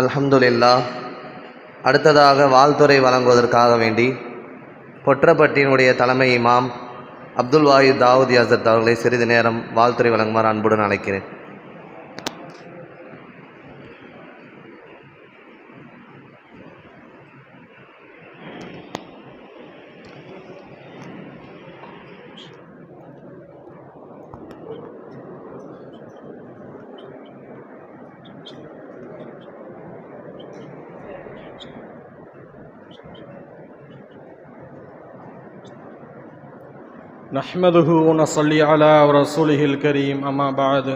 அல்ஹம்துலில்லா அடுத்ததாக வாழ்த்துறை வழங்குவதற்காக வேண்டி பொற்றப்பட்டியினுடைய தலைமை இமாம் அப்துல் வாயு தாவூத் ஹசரத் அவர்களை சிறிது நேரம் வாழ்த்துறை வழங்குமாறு அன்புடன் அழைக்கிறேன். نحمده ونصلي على رسوله الكريم أما بعد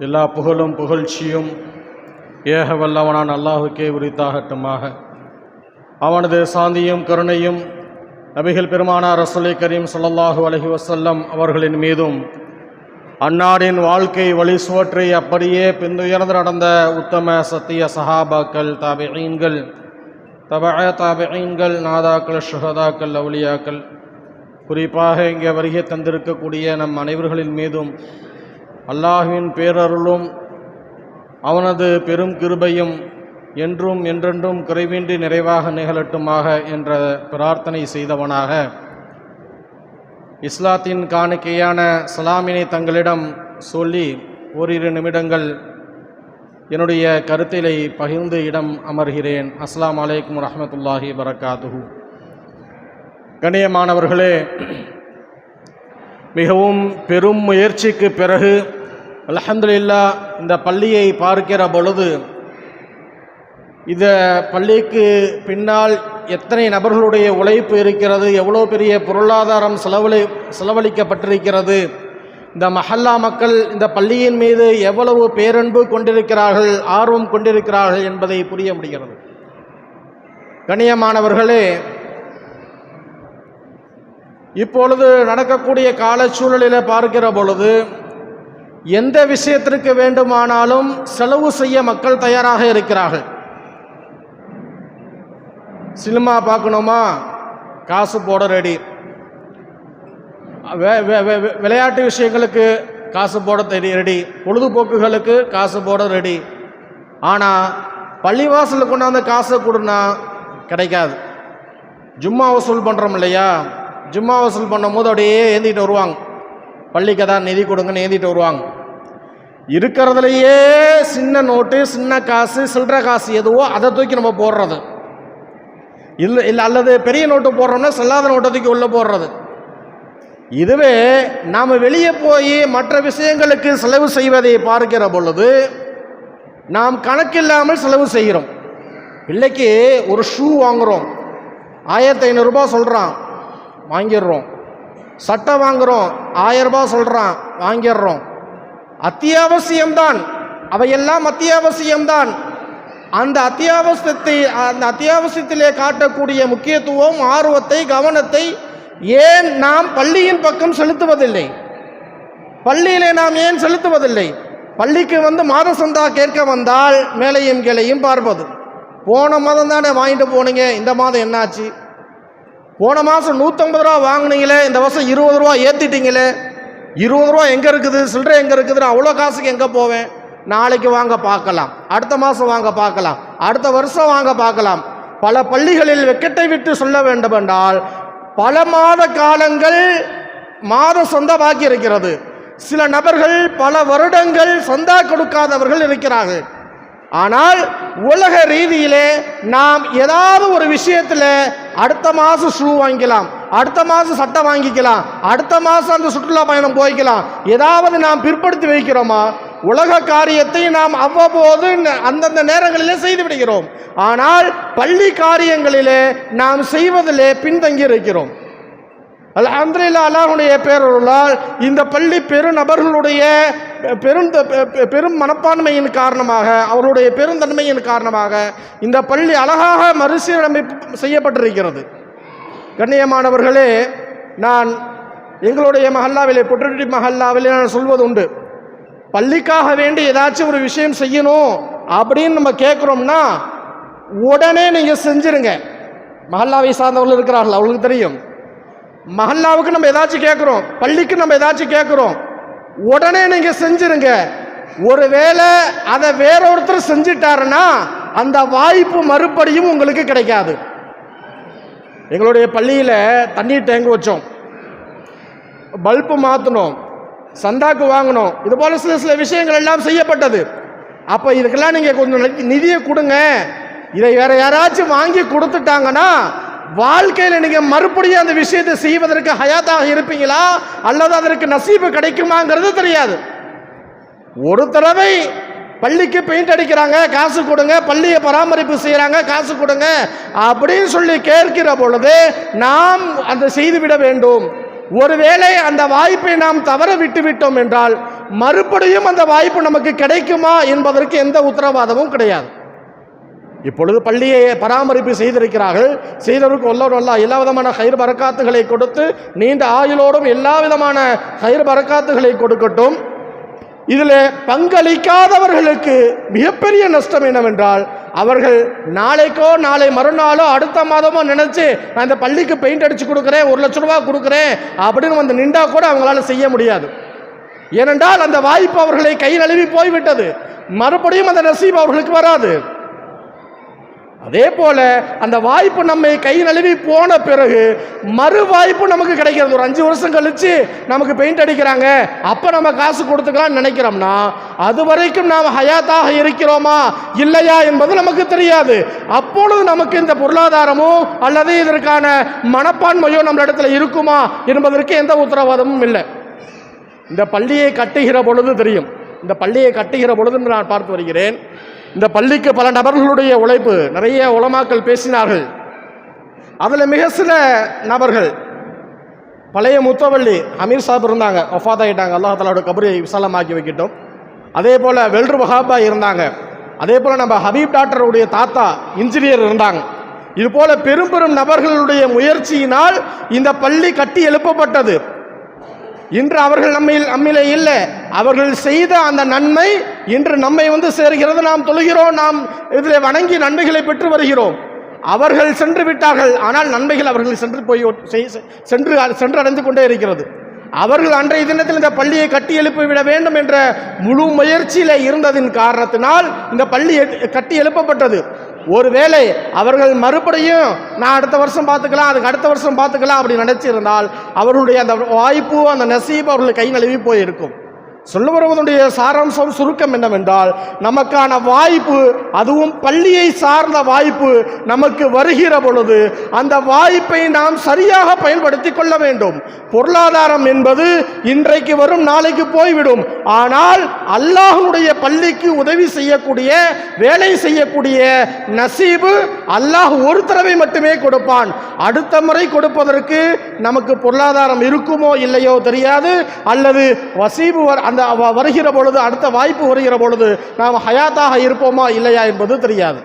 எல்லா புகழும் புகழ்ச்சியும் ஏக வல்லவனான் அல்லாஹுக்கே உரித்தாகட்டுமாக அவனது சாந்தியும் கருணையும் நபிகள் பெருமானார் ரசூலை கரீம் ஸல்லல்லாஹு அலைஹி வஸல்லம் அவர்களின் மீதும் அன்னாரின் வாழ்க்கை வழி சுவற்றை அப்படியே பின்துயர்ந்து நடந்த உத்தம சத்திய சஹாபாக்கள் தாபிஈன்கள் தபஅ தாபகங்கள் நாதாக்கள் ஷுஹதாக்கள் அவுலியாக்கள் குறிப்பாக இங்கே வருகை தந்திருக்கக்கூடிய நம் அனைவர்களின் மீதும் அல்லாஹுவின் பேரருளும் அவனது பெரும் கிருபையும் என்றும் என்றென்றும் குறைவின்றி நிறைவாக நிகழட்டுமாக என்ற பிரார்த்தனை செய்தவனாக. இஸ்லாத்தின் காணிக்கையான சலாமினை தங்களிடம் சொல்லி ஓரிரு நிமிடங்கள் என்னுடைய கருத்திலை பகிர்ந்து இடம் அமர்கிறேன். அஸ்லாம் அலைக்கும் ரஹமத்துல்லாஹி வரகாத்துஹு கணியமானவர்களே மிகவும் பெரும் முயற்சிக்கு பிறகு அலஹந்துல்லா இந்த பள்ளியை பார்க்கிற பொழுது இந்த பள்ளிக்கு பின்னால் எத்தனை நபர்களுடைய உழைப்பு இருக்கிறது எவ்வளோ பெரிய பொருளாதாரம் செலவழி செலவழிக்கப்பட்டிருக்கிறது இந்த மஹல்லா மக்கள் இந்த பள்ளியின் மீது எவ்வளவு பேரன்பு கொண்டிருக்கிறார்கள் ஆர்வம் கொண்டிருக்கிறார்கள் என்பதை புரிய முடிகிறது. கணியமானவர்களே இப்பொழுது நடக்கக்கூடிய கால சூழலில் பார்க்கிற பொழுது எந்த விஷயத்திற்கு வேண்டுமானாலும் செலவு செய்ய மக்கள் தயாராக இருக்கிறார்கள். சினிமா பார்க்கணுமா? காசு போட ரெடி விளையாட்டு விஷயங்களுக்கு காசு போட ரெடி ரெடி. பொழுதுபோக்குகளுக்கு காசு போட ரெடி. ஆனால் பள்ளிவாசலுக்கு கொண்டாந்து காசை கொடுனா கிடைக்காது. ஜும்மா வசூல் பண்ணுறோம் இல்லையா? ஜும்மா வசூல் பண்ணும்போது அப்படியே ஏந்திட்டு வருவாங்க. பள்ளிக்கு தான் நிதி கொடுங்கன்னு ஏந்திட்டு வருவாங்க. இருக்கிறதுலையே சின்ன நோட்டு சின்ன காசு சில்லற காசு எதுவோ அதை தூக்கி நம்ம போடுறது. இல்லை இல்லை அல்லது பெரிய நோட்டு போடுறோம்னா செல்லாத நோட்டை தூக்கி உள்ளே போடுறது. இதுவே நாம் வெளியே போய் மற்ற விஷயங்களுக்கு செலவு செய்வதை பார்க்கிற பொழுது நாம் கணக்கில்லாமல் செலவு செய்கிறோம். பிள்ளைக்கு ஒரு ஷூ வாங்குகிறோம் ஆயிரத்தி ஐநூறுரூபா சொல்கிறான் வாங்கிடுறோம். சட்டை வாங்குகிறோம் ஆயிரரூபா சொல்கிறான் வாங்கிடுறோம். அத்தியாவசியம்தான். அவையெல்லாம் அத்தியாவசியம்தான். அந்த அத்தியாவசியத்தை அந்த அத்தியாவசியத்திலே காட்டக்கூடிய முக்கியத்துவம் ஆர்வத்தை கவனத்தை ஏன் நாம் பள்ளியின் பக்கம் செலுத்துவதில்லை? பள்ளியிலே நாம் ஏன் செலுத்துவதில்லை? பள்ளிக்கு வந்து மாத சந்தா கேட்க வந்தால் மேலையும் கீழையும் பார்ப்பது. போன மாதம் தானே வாங்கிட்டு போனீங்க இந்த மாதம் என்னாச்சு? போன மாதம் நூற்றம்பது ரூபா வாங்கினீங்களே இந்த வருஷம் இருபது ரூபா ஏற்றிட்டீங்களே இருபது ரூபா எங்கே இருக்குது? சில்லறை எங்கே இருக்குது நான் அவ்வளோ காசுக்கு எங்கே போவேன்? நாளைக்கு வாங்க பார்க்கலாம். அடுத்த மாதம் வாங்க பார்க்கலாம். அடுத்த வருஷம் வாங்க பார்க்கலாம். பல பள்ளிகளில் வெக்கட்டை விட்டு சொல்ல வேண்டும் என்றால் பல மாத காலங்கள் மாத சொந்தமாக்கி இருக்கிறது. சில நபர்கள் பல வருடங்கள் சொந்தா கொடுக்காதவர்கள் இருக்கிறார்கள். ஆனால் உலக ரீதியிலே நாம் ஏதாவது ஒரு விஷயத்தில் அடுத்த மாதம் ஷூ வாங்கிக்கலாம் அடுத்த மாதம் சட்டை வாங்கிக்கலாம் அடுத்த மாதம் அந்த சுற்றுலா பயணம் போய்க்கலாம் ஏதாவது நாம் பிற்படுத்தி வைக்கிறோமா? உலக காரியத்தை நாம் அவ்வப்போது ந- அந்தந்த நேரங்களிலே செய்து விடுகிறோம் ஆனால் பள்ளி காரியங்களிலே நாம் செய்வதிலே பின்தங்கி இருக்கிறோம். அல்ஹம்துலில்லா அல்லாஹுடைய பேரொருளால் இந்த பள்ளி பெருநபர்களுடைய பெரும் பெரும் மனப்பான்மையின் காரணமாக அவருடைய பெருந்தன்மையின் காரணமாக இந்த பள்ளி அழகாக மறுசீரமைப்பு செய்யப்பட்டிருக்கிறது. கண்ணியமானவர்களே நான் எங்களுடைய மஹல்லாவிலே பொட்டடி மஹல்லாவிலே நான் சொல்வது உண்டு பள்ளிக்காக வேண்டி ஏதாச்சும் ஒரு விஷயம் செய்யணும் அப்படின்னு நம்ம கேட்குறோம்னா உடனே நீங்கள் செஞ்சுருங்க. மஹல்லாவை சார்ந்தவர்கள் இருக்கிறார்கள் அவங்களுக்கு தெரியும். மஹல்லாவுக்கு நம்ம ஏதாச்சும் கேட்குறோம் பள்ளிக்கு நம்ம ஏதாச்சும் கேட்குறோம் உடனே நீங்கள் செஞ்சுருங்க. ஒருவேளை அதை வேற ஒருத்தர் செஞ்சிட்டாருன்னா அந்த வாய்ப்பு மறுபடியும் உங்களுக்கு கிடைக்காது. எங்களுடைய பள்ளியில் தண்ணீர் டேங்க் வச்சோம். பல்பு மாற்றணும் சந்தாக்கு வாங்கணும். இது போல சில சில விஷயங்கள் எல்லாம் செய்யப்பட்டது. அப்போ இதுக்கெல்லாம் நீங்கள் கொஞ்சம் நிதியை கொடுங்க. இதை வேற யாராச்சும் வாங்கி கொடுத்துட்டாங்கன்னா வாழ்க்கையில் நீங்கள் மறுபடியும் அந்த விஷயத்தை செய்வதற்கு ஹயாத்தாக இருப்பீங்களா? அல்லது அதற்கு நசீபு கிடைக்குமாங்கிறது தெரியாது. ஒரு தடவை பள்ளிக்கு பெயிண்ட் அடிக்கிறாங்க காசு கொடுங்க பள்ளியை பராமரிப்பு செய்கிறாங்க காசு கொடுங்க அப்படின்னு சொல்லி கேட்கிற பொழுது நாம் அந்த செய்துவிட வேண்டும். ஒருவேளை அந்த வாய்ப்பை நாம் தவற விட்டுவிட்டோம் என்றால் மறுபடியும் அந்த வாய்ப்பு நமக்கு கிடைக்குமா என்பதற்கு எந்த உத்தரவாதமும் கிடையாது. இப்பொழுது பள்ளியை பராமரிப்பு செய்திருக்கிறார்கள். செய்தவருக்கு வல்லவர் அல்லா எல்லா விதமான கயிறு பறக்காத்துகளை கொடுத்து நீண்ட ஆயுளோடும் எல்லா விதமான கயிறு பறக்காத்துகளை கொடுக்கட்டும். இதில் பங்களிக்காதவர்களுக்கு மிகப்பெரிய நஷ்டம் என்னவென்றால் அவர்கள் நாளைக்கோ நாளை மறுநாளோ அடுத்த மாதமோ நினைச்சு நான் இந்த பள்ளிக்கு பெயிண்ட் அடிச்சு கொடுக்குறேன் ஒரு லட்ச ரூபா கொடுக்குறேன் அப்படின்னு வந்து நின்றா கூட அவங்களால செய்ய முடியாது. ஏனென்றால் அந்த வாய்ப்பு அவர்களை கை நழுவி போய்விட்டது. மறுபடியும் அந்த நசீப் அவர்களுக்கு வராது. அதே போல அந்த வாய்ப்பு நம்மை கை நழுவி போன பிறகு மறு வாய்ப்பு நமக்கு கிடைக்கிறது. ஒரு அஞ்சு வருஷம் கழிச்சு நமக்கு பெயிண்ட் அடிக்கிறாங்க. அப்ப நம்ம காசு கொடுத்துக்கலாம்னு நினைக்கிறோம்னா அது வரைக்கும் நாம் ஹயாத்தாக இருக்கிறோமா? இல்லையா என்பது நமக்கு தெரியாது. அப்பொழுது நமக்கு இந்த பொருளாதாரமோ அல்லது இதற்கான மனப்பான்மையோ நம்ம இடத்துல இருக்குமா என்பதற்கு எந்த உத்தரவாதமும் இல்லை. இந்த பள்ளியை கட்டுகிற பொழுது தெரியும். இந்த பள்ளியை கட்டுகிற பொழுது நான் பார்த்து வருகிறேன். இந்த பள்ளிக்கு பல நபர்களுடைய உழைப்பு நிறைய உலமாக்கள் பேசினார்கள். அதில் மிக சில நபர்கள் பழைய முத்தவள்ளி அமீர் சாப் இருந்தாங்க ஒஃபாத் ஆகிட்டாங்க அல்லாஹ் தலாவோட கபரை விசாலமாக்கி வைக்கிட்டோம். அதே போல் வெல்ரு வஹாபா இருந்தாங்க. அதே போல் நம்ம ஹபீப் டாக்டருடைய தாத்தா இன்ஜினியர் இருந்தாங்க. இது போல பெரும் பெரும் நபர்களுடைய முயற்சியினால் இந்த பள்ளி கட்டி எழுப்பப்பட்டது. இன்று அவர்கள் நம்மில் நம்மிலே இல்லை. அவர்கள் செய்த அந்த நன்மை இன்று நம்மை வந்து சேர்கிறது. நாம் தொழுகிறோம் நாம் இதில் வணங்கி நன்மைகளை பெற்று வருகிறோம். அவர்கள் சென்று விட்டார்கள் ஆனால் நன்மைகள் அவர்கள் சென்று போய் சென்று சென்று அடைந்து கொண்டே இருக்கிறது. அவர்கள் அன்றைய தினத்தில் இந்த பள்ளியை கட்டி எழுப்பிவிட வேண்டும் என்ற முழு முயற்சியில் இருந்ததின் காரணத்தினால் இந்த பள்ளி கட்டி எழுப்பப்பட்டது. ஒருவேளை அவர்கள் மறுபடியும் நான் அடுத்த வருஷம் பார்த்துக்கலாம் அதுக்கு அடுத்த வருஷம் பார்த்துக்கலாம் அப்படி நினச்சிருந்தால் அவர்களுடைய அந்த வாய்ப்பு அந்த நசீப் அவர்கள் கை நழுவி போயிருக்கும். சொல்ல வருவதனுடைய சாராம்சம் சுருக்கம் என்னவென்றால் நமக்கான வாய்ப்பு அதுவும் பள்ளியை சார்ந்த வாய்ப்பு நமக்கு வருகிற பொழுது அந்த வாய்ப்பை நாம் சரியாக பயன்படுத்தி கொள்ள வேண்டும். பொருளாதாரம் என்பது இன்றைக்கு வரும் நாளைக்கு போய்விடும். ஆனால் அல்லாஹனுடைய பள்ளிக்கு உதவி செய்யக்கூடிய வேலை செய்யக்கூடிய நசீபு அல்லாஹ் ஒரு தடவை மட்டுமே கொடுப்பான். அடுத்த முறை கொடுப்பதற்கு நமக்கு பொருளாதாரம் இருக்குமோ இல்லையோ தெரியாது. அல்லது வசீபு அந்த வருகிற பொழுது அடுத்த வாய்ப்பு வருகிற பொழுது நாம் ஹயாத்தாக இருப்போமா இல்லையா என்பது தெரியாது.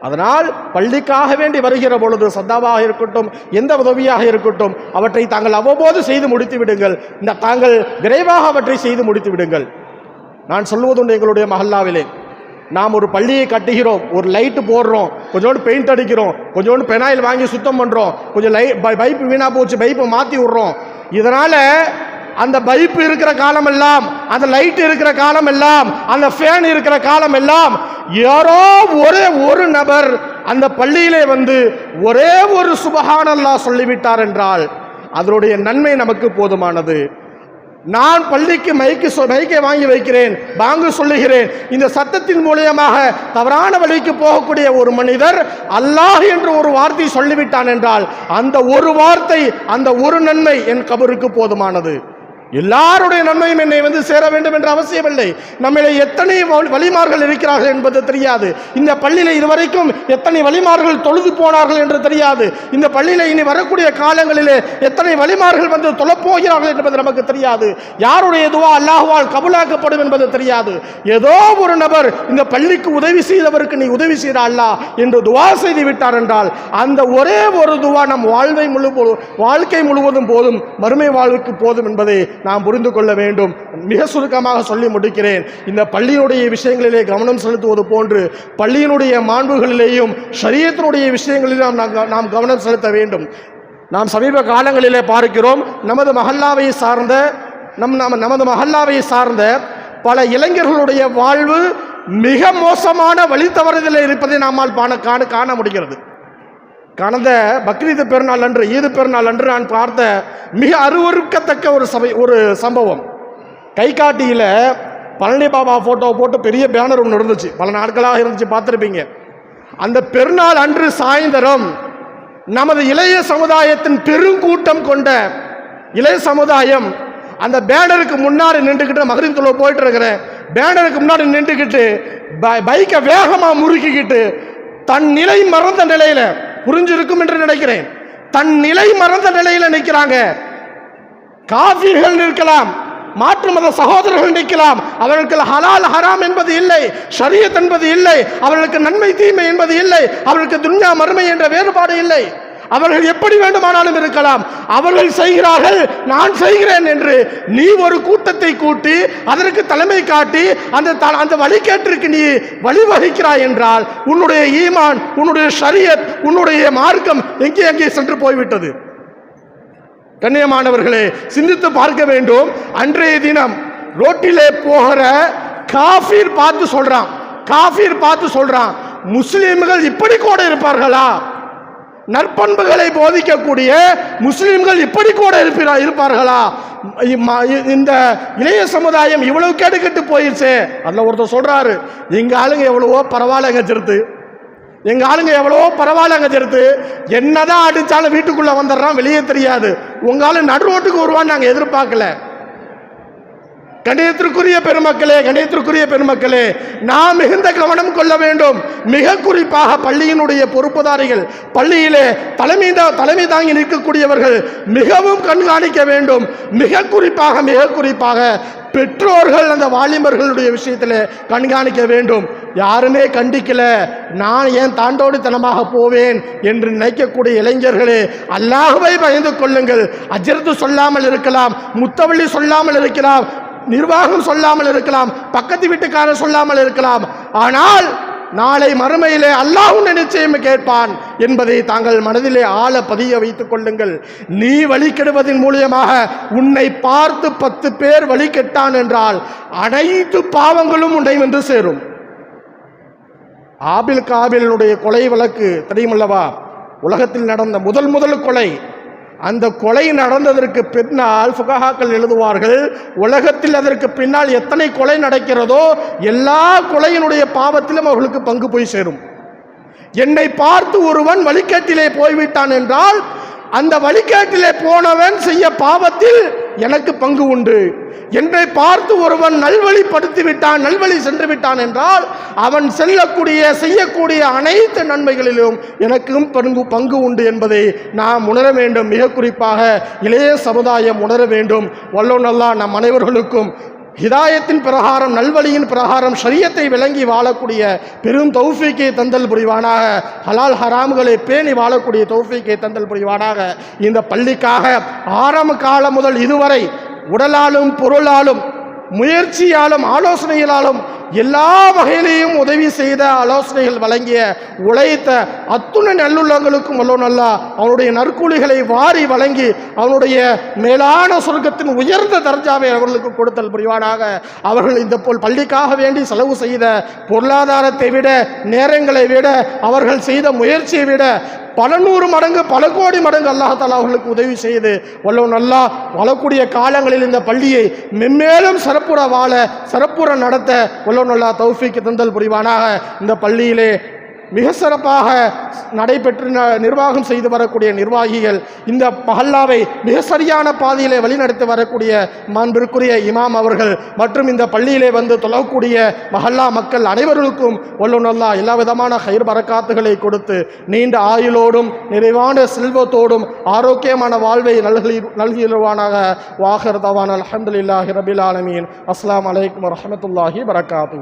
அதனால் பள்ளிக்காக வேண்டி வருகிற பொழுது சந்தாவாக இருக்கட்டும் எந்த உதவியாக இருக்கட்டும் அவற்றை தாங்கள் அவ்வப்போது செய்து முடித்து விடுங்கள். இந்த தாங்கள் விரைவாக அவற்றை செய்து முடித்து விடுங்கள். நான் சொல்வதுண்டு எங்களுடைய மஹல்லாவிலே. நாம் ஒரு பள்ளியை கட்டுகிறோம் ஒரு லைட்டு போடுறோம் கொஞ்சோண்டு பெயிண்ட் அடிக்கிறோம் கொஞ்சோண்டு பெனாயில் வாங்கி சுத்தம் பண்ணுறோம் கொஞ்சம் லை பை- பைப்பு வீணாக போச்சு பைப்பை மாற்றி விட்றோம். இதனால் அந்த பைப்பு இருக்கிற காலம் எல்லாம் அந்த லைட் இருக்கிற காலம் எல்லாம் அந்த ஃபேன் இருக்கிற காலம் எல்லாம் யாரோ ஒரே ஒரு நபர் அந்த பள்ளியிலே வந்து ஒரே ஒரு சுபகானல்லா சொல்லிவிட்டார் என்றால் அதனுடைய நன்மை நமக்கு போதுமானது. நான் பள்ளிக்கு மைக்கு மைக்கை வாங்கி வைக்கிறேன் பாங்கு சொல்லுகிறேன். இந்த சத்தத்தின் மூலியமாக தவறான வழிக்கு போகக்கூடிய ஒரு மனிதர் அல்லாஹ் என்று ஒரு வார்த்தை சொல்லிவிட்டான் என்றால் அந்த ஒரு வார்த்தை அந்த ஒரு நன்மை என் கபருக்கு போதுமானது. எல்லாருடைய நன்மையும் என்னை வந்து சேர வேண்டும் என்ற அவசியமில்லை. நம்மிலே எத்தனை வழி- வழிமார்கள் இருக்கிறார்கள் என்பது தெரியாது. இந்த பள்ளியில் இதுவரைக்கும் எத்தனை வழிமார்கள் தொழுது போனார்கள் என்று தெரியாது. இந்த பள்ளியில் இனி வரக்கூடிய காலங்களிலே எத்தனை வழிமார்கள் வந்து தொழப்போகிறார்கள் என்பது நமக்கு தெரியாது. யாருடைய துவா அல்லாஹ்வால் கபுலாக்கப்படும் என்பது தெரியாது. ஏதோ ஒரு நபர் இந்த பள்ளிக்கு உதவி செய்தவருக்கு நீ உதவி செய்தா அல்லாஹ் என்று துவா செய்து விட்டார் என்றால் அந்த ஒரே ஒரு துவா நம் வாழ்வை முழு வாழ்க்கை முழுவதும் போதும் மறுமை வாழ்வுக்கு போதும் என்பதை நாம் புரிந்து கொள்ள வேண்டும். மிக சுருக்கமாக சொல்லி முடிக்கிறேன். இந்த பள்ளியினுடைய விஷயங்களிலே கவனம் செலுத்துவது போன்று பள்ளியினுடைய மாண்புகளிலேயும் சரியத்தினுடைய விஷயங்களிலும் நாம் நாம் நாம் கவனம் செலுத்த வேண்டும். நாம் சமீப காலங்களிலே பார்க்கிறோம் நமது மஹல்லாவை சார்ந்த நம் நம் நமது மஹல்லாவை சார்ந்த பல இளைஞர்களுடைய வாழ்வு மிக மோசமான வழித்தவறுதலில் இருப்பதை நம்மால் காண காண முடிகிறது. கடந்த பக்ரீது பெருநாள் அன்று ஈது பெருநாள் அன்று நான் பார்த்த மிக அருவருக்கத்தக்க ஒரு சபை ஒரு சம்பவம். கைகாட்டியில் பழனி பாபா ஃபோட்டோ போட்டு பெரிய பேனர் ஒன்று இருந்துச்சு. பல நாட்களாக இருந்துச்சு பார்த்துருப்பீங்க. அந்த பெருநாள் அன்று சாயந்தரம் நமது இளைய சமுதாயத்தின் பெருங்கூட்டம் கொண்ட இளைய சமுதாயம் அந்த பேனருக்கு முன்னாடி நின்றுக்கிட்டு மகரின் போயிட்டு இருக்கிறேன் பேனருக்கு முன்னாடி நின்றுக்கிட்டு பை- பைக்கை வேகமாக முறுக்கிக்கிட்டு தன் நிலை மறந்த நிலையில் புரிஞ்சிருக்கும் என்று நினைக்கிறேன். தன் நிலை மறந்த நிலையில் நிற்கிறாங்க. காஃபிர்கள் நிற்கலாம். மாற்று மத சகோதரர்கள் நிற்கலாம். அவர்களுக்கு ஹலால் ஹராம் என்பது இல்லை. ஷரியத் என்பது இல்லை. அவர்களுக்கு நன்மை தீமை என்பது இல்லை. அவர்களுக்கு துன்யா மறுமை என்ற வேறுபாடு இல்லை. அவர்கள் எப்படி வேண்டுமானாலும் இருக்கலாம். அவர்கள் செய்கிறார்கள் நான் செய்கிறேன் என்று நீ ஒரு கூட்டத்தை கூட்டி அதற்கு தலைமை காட்டி அந்த அந்த வழிகேட்டிற்கு நீ வழிவகுக்கிறாய் என்றால் உன்னுடைய ஈமான் உன்னுடைய ஷரியத் உன்னுடைய மார்க்கம் எங்கே எங்கே சென்று போய்விட்டது? கண்ணியமானவர்களே சிந்தித்து பார்க்க வேண்டும். அன்றைய தினம் ரோட்டிலே போகிற காஃபீர் பார்த்து சொல்றான். காஃபீர் பார்த்து சொல்றான். முஸ்லீம்கள் இப்படி கூட இருப்பார்களா? நற்பண்புகளை போதிக்கக்கூடிய முஸ்லிம்கள் இப்படி கூட இருப்பிரா இருப்பார்களா? இந்த இளைய சமுதாயம் இவ்வளவு கெடுக்கிட்டு போயிருச்சே. அதில் ஒருத்தர் சொல்றாரு எங்க ஆளுங்க எவ்வளவோ பரவாயில்லைங்க சிறுத்து. எங்க ஆளுங்க எவ்வளவோ பரவாயில்லங்க சிறுத்து. என்னதான் அடிச்சாலும் வீட்டுக்குள்ள வந்துடுறான் வெளியே தெரியாது. உங்க ஆளு நடு ரோட்டுக்கு வருவான்னு நாங்கள் எதிர்பார்க்கல. கணிதத்திற்குரிய பெருமக்களே கணிதத்திற்குரிய பெருமக்களே நாம் மிகுந்த கவனம் கொள்ள வேண்டும். மிக குறிப்பாக பள்ளியினுடைய பொறுப்புதாரிகள் பள்ளியிலே தலைமை தலைமை தாங்கி நிற்கக்கூடியவர்கள் மிகவும் கண்காணிக்க வேண்டும். மிக குறிப்பாக மிக குறிப்பாக பெற்றோர்கள் அந்த வாலிபர்களுடைய விஷயத்தில் கண்காணிக்க வேண்டும். யாருமே கண்டிக்கல நான் ஏன் தாண்டோடித்தனமாக போவேன் என்று நினைக்கக்கூடிய இளைஞர்களே அல்லாஹுவை பயந்து கொள்ளுங்கள். அஜர்த்து சொல்லாமல் இருக்கலாம் முத்தவள்ளி சொல்லாமல் இருக்கலாம் நிர்வாகம் சொல்லாமல் இருக்கலாம் பக்கத்து வீட்டுக்காரர் சொல்லாமல் இருக்கலாம். ஆனால் நாளை மறுமையிலே அல்லாஹ் நிச்சயம் கேட்பான் என்பதை தாங்கள் மனதிலே ஆழ பதிய வைத்துக் கொள்ளுங்கள். நீ வழி கெடுவதன் மூலியமாக உன்னை பார்த்து பத்து பேர் வழி கெட்டான் என்றால் அனைத்து பாவங்களும் உன்னை வந்து சேரும். ஆபில் காபிலுடைய கொலை வழக்கு தெரியுமல்லவா? உலகத்தில் நடந்த முதல் முதல் கொலை அந்த கொலை நடந்ததற்கு பின்னால் ஃபுகஹாக்கள் எழுதுவார்கள் உலகத்தில் அதற்கு பின்னால் எத்தனை கொலை நடக்கிறதோ எல்லா கொலையினுடைய பாவத்திலும் அவர்களுக்கு பங்கு போய் சேரும். என்னை பார்த்து ஒருவன் வழிகேட்டிலே போய்விட்டான் என்றால் அந்த வழிகேட்டிலே போனவன் செய்ய பாவத்தில் எனக்கு பங்கு உண்டு. என்னை பார்த்து ஒருவன் நல்வழிப்படுத்தி விட்டான் நல்வழி சென்று விட்டான் என்றால் அவன் செல்லக்கூடிய செய்யக்கூடிய அனைத்து நன்மைகளிலும் எனக்கும் பங்கு பங்கு உண்டு என்பதை நாம் உணர வேண்டும். மிக குறிப்பாக இளைய சமுதாயம் உணர வேண்டும். வல்லோனல்லா நம் அனைவர்களுக்கும் ஹிதாயத்தின் பிரகாரம் நல்வழியின் பிரகாரம் ஷரியத்தை விளங்கி வாழக்கூடிய பெரும் தௌஃபீக்கை தந்தல் புரிவானாக. ஹலால் ஹராம்களை பேணி வாழக்கூடிய தௌஃபீக்கை தந்தல் புரிவானாக. இந்த பள்ளிக்காக ஆரம்ப காலம் முதல் இதுவரை உடலாலும் பொருளாலும் முயற்சியாலும் ஆலோசனைகளாலும் எல்லா வகையிலையும் உதவி செய்த ஆலோசனைகள் வழங்கிய உழைத்த அத்துணை நல்லுள்ளங்களுக்கும் வல்லோ நல்லா அவனுடைய நற்கூலிகளை வாரி வழங்கி அவனுடைய மேலான சொர்க்கத்தின் உயர்ந்த தர்ஜாவை அவர்களுக்கு கொடுத்தல் புரிவானாக. அவர்கள் இந்த போல் பள்ளிக்காக வேண்டி செலவு செய்த பொருளாதாரத்தை விட நேரங்களை விட அவர்கள் செய்த முயற்சியை விட பல நூறு மடங்கு பல கோடி மடங்கு அல்லாஹால அவர்களுக்கு உதவி செய்து வல்லவன் நல்லா வளக்கூடிய காலங்களில் இந்த பள்ளியை மென்மேலும் சிறப்புற வாழ சிறப்புற நடத்த வல்லவன் நல்லா தௌஃபிக்கு தந்தல் புரிவானாக. இந்த பள்ளியிலே மிக சிறப்பாக நடைபெற்று ந- நிர்வாகம் செய்து வரக்கூடிய நிர்வாகிகள் இந்த மஹல்லாவை மிக சரியான பாதையிலே வழிநடத்தி வரக்கூடிய மாண்பிற்குரிய இமாம் அவர்கள் மற்றும் இந்த பள்ளியிலே வந்து தொழக்கூடிய மஹல்லா மக்கள் அனைவர்களுக்கும் வல்லுநல்லா எல்லா விதமான கயிர் பறக்காத்துகளை கொடுத்து நீண்ட ஆயுளோடும் நிறைவான செல்வத்தோடும் ஆரோக்கியமான வாழ்வை நல்கி நல்கிடுவானாக. வாகர்தவான் அலமதுல்லாஹி ரபில் ஆலமீன். அஸ்லாம் அலைக்கும் வரமத்துல்லாஹி வரகாத்து